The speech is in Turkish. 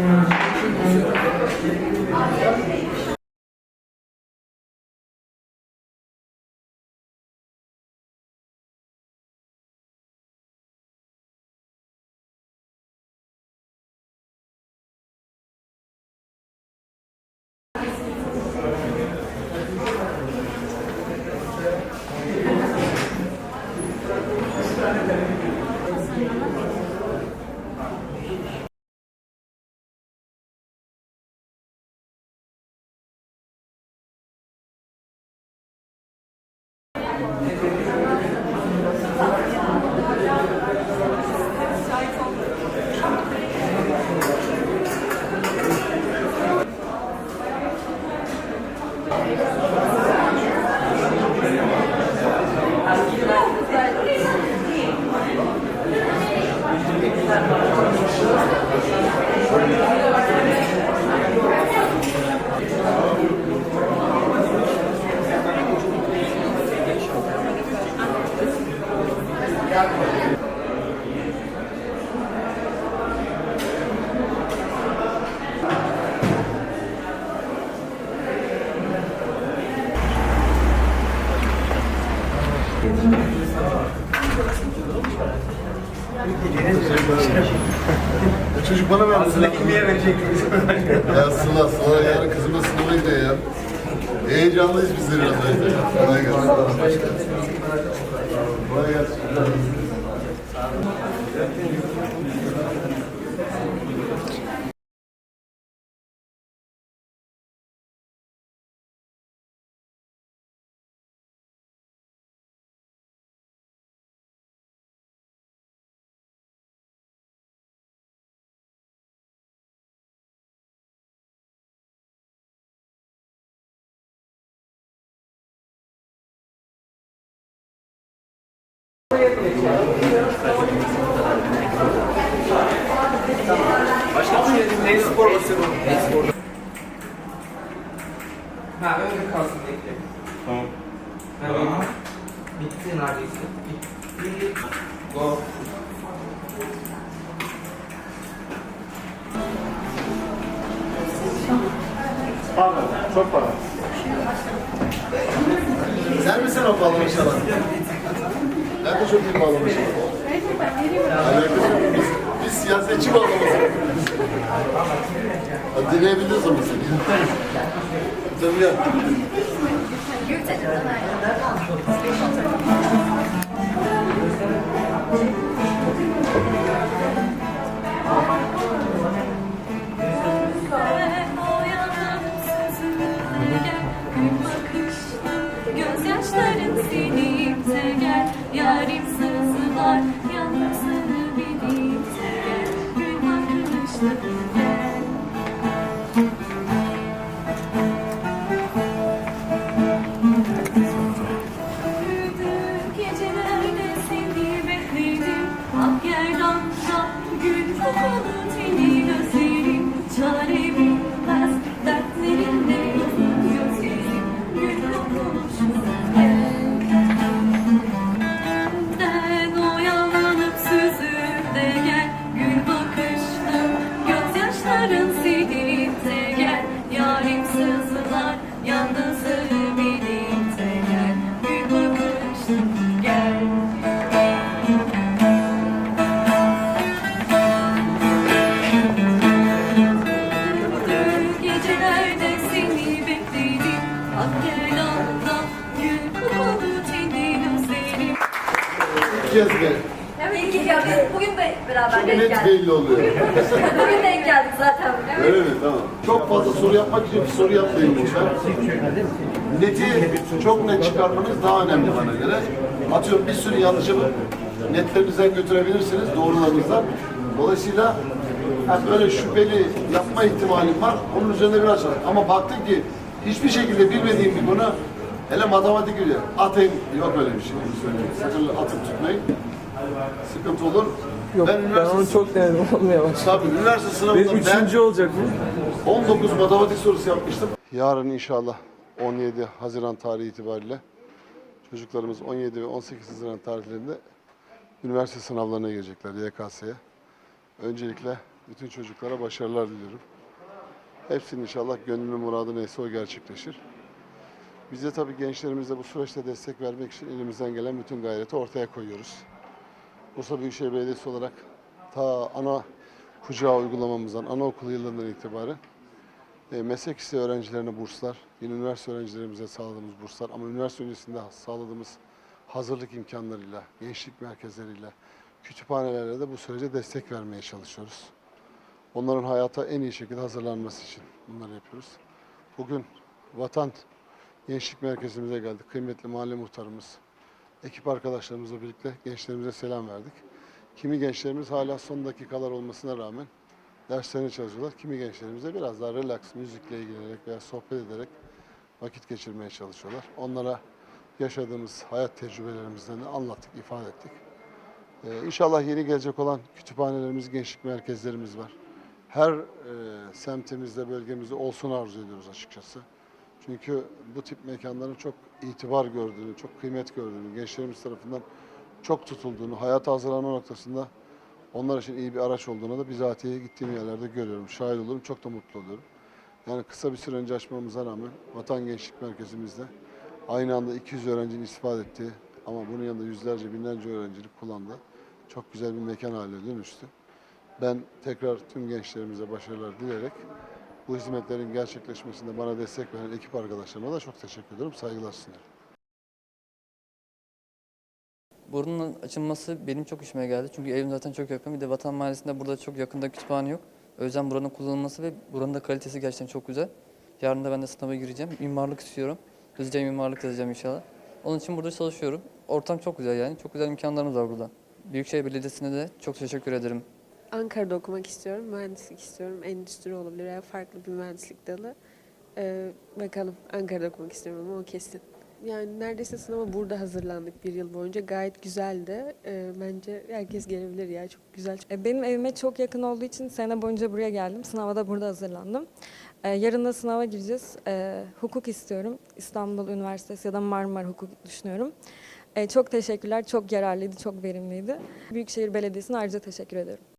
嗯。是的 Çocuk bana verdi. Sıla kimiye verecektiniz? ya Sıla, Sıla yarın kızımla sınava gidiyor ya. Heyecanlıyız biz de biraz önce. Kolay gelsin. Kolay gelsin. Go. Pardon, çok pardon. Sen misin o bağlamış adam? Ben de çok iyi bağlamışım. Alakası yok. Biz, siyasetçi bağlaması. Hadi Dinleyebiliriz ama seni. Tabii. Gerdanla gül kokulu teni gözlerim İki kez gel. Evet, iyi ya biz bugün de beraber Çok denk net geldik. belli oluyor. Bugün denk geldik zaten. Evet. Öyle mi? Tamam. Çok fazla soru yapmak için bir soru yapmayın lütfen. Neti çok net çıkarmanız daha önemli bana göre. Atıyorum bir sürü yanlışı netlerinizden götürebilirsiniz, doğrularınızdan. Dolayısıyla ha, böyle şüpheli yapma ihtimalim var. Onun üzerinde biraz çalış. Ama baktın ki hiçbir şekilde bilmediğim bir konu hele matematik gibi atayım yok öyle bir şey. Onu söyleyeyim. Sakın atıp tutmayın. Sıkıntı olur. Yok ben, üniversite- onu çok denedim olmuyor bak. Tabii üniversite sınavında Benim üçüncü olacak bu. 19 matematik sorusu yapmıştım. Yarın inşallah 17 Haziran tarihi itibariyle çocuklarımız 17 ve 18 Haziran tarihlerinde üniversite sınavlarına girecekler YKS'ye. Öncelikle Bütün çocuklara başarılar diliyorum. Hepsinin inşallah gönlünün muradı neyse o gerçekleşir. Biz de tabii gençlerimize bu süreçte destek vermek için elimizden gelen bütün gayreti ortaya koyuyoruz. Bursa Büyükşehir Belediyesi olarak ta ana kucağı uygulamamızdan, anaokulu yıllarından itibaren e, meslek liseyi öğrencilerine burslar, yine üniversite öğrencilerimize sağladığımız burslar ama üniversite öncesinde sağladığımız hazırlık imkanlarıyla, gençlik merkezleriyle, kütüphanelerle de bu sürece destek vermeye çalışıyoruz. Onların hayata en iyi şekilde hazırlanması için bunları yapıyoruz. Bugün Vatan Gençlik Merkezimize geldik. Kıymetli mahalle muhtarımız, ekip arkadaşlarımızla birlikte gençlerimize selam verdik. Kimi gençlerimiz hala son dakikalar olmasına rağmen derslerini çalışıyorlar. Kimi gençlerimiz de biraz daha relax, müzikle ilgilenerek veya sohbet ederek vakit geçirmeye çalışıyorlar. Onlara yaşadığımız hayat tecrübelerimizden de anlattık, ifade ettik. Ee, inşallah yeni gelecek olan kütüphanelerimiz, gençlik merkezlerimiz var. Her e, semtimizde, bölgemizde olsun arzu ediyoruz açıkçası. Çünkü bu tip mekanların çok itibar gördüğünü, çok kıymet gördüğünü, gençlerimiz tarafından çok tutulduğunu, hayata hazırlanma noktasında onlar için iyi bir araç olduğunu da bizatihi gittiğim yerlerde görüyorum. Şahit olurum, çok da mutlu oluyorum. Yani kısa bir süre önce açmamıza rağmen Vatan Gençlik Merkezimizde aynı anda 200 öğrencinin istifade ettiği ama bunun yanında yüzlerce, binlerce öğrencilik kullandığı çok güzel bir mekan haline dönüştü. Ben tekrar tüm gençlerimize başarılar dileyerek bu hizmetlerin gerçekleşmesinde bana destek veren ekip arkadaşlarıma da çok teşekkür ediyorum. Saygılar sunuyorum. Buranın açılması benim çok işime geldi. Çünkü evim zaten çok yakın. Bir de Vatan Mahallesi'nde burada çok yakında kütüphane yok. O yüzden buranın kullanılması ve buranın da kalitesi gerçekten çok güzel. Yarın da ben de sınava gireceğim. Mimarlık istiyorum. Düzce mimarlık yazacağım inşallah. Onun için burada çalışıyorum. Ortam çok güzel yani. Çok güzel imkanlarımız var burada. Büyükşehir Belediyesi'ne de çok teşekkür ederim. Ankara'da okumak istiyorum. Mühendislik istiyorum. Endüstri olabilir veya farklı bir mühendislik dalı. Ee, bakalım. Ankara'da okumak istiyorum ama o kesin. Yani neredeyse sınava burada hazırlandık bir yıl boyunca. Gayet güzeldi. Ee, bence herkes gelebilir ya. Çok güzel. E, Benim evime çok yakın olduğu için sene boyunca buraya geldim. Sınava da burada hazırlandım. E, Yarın da sınava gireceğiz. E, hukuk istiyorum. İstanbul Üniversitesi ya da Marmara Hukuk düşünüyorum. E, Çok teşekkürler. Çok yararlıydı, çok verimliydi. Büyükşehir Belediyesi'ne ayrıca teşekkür ederim.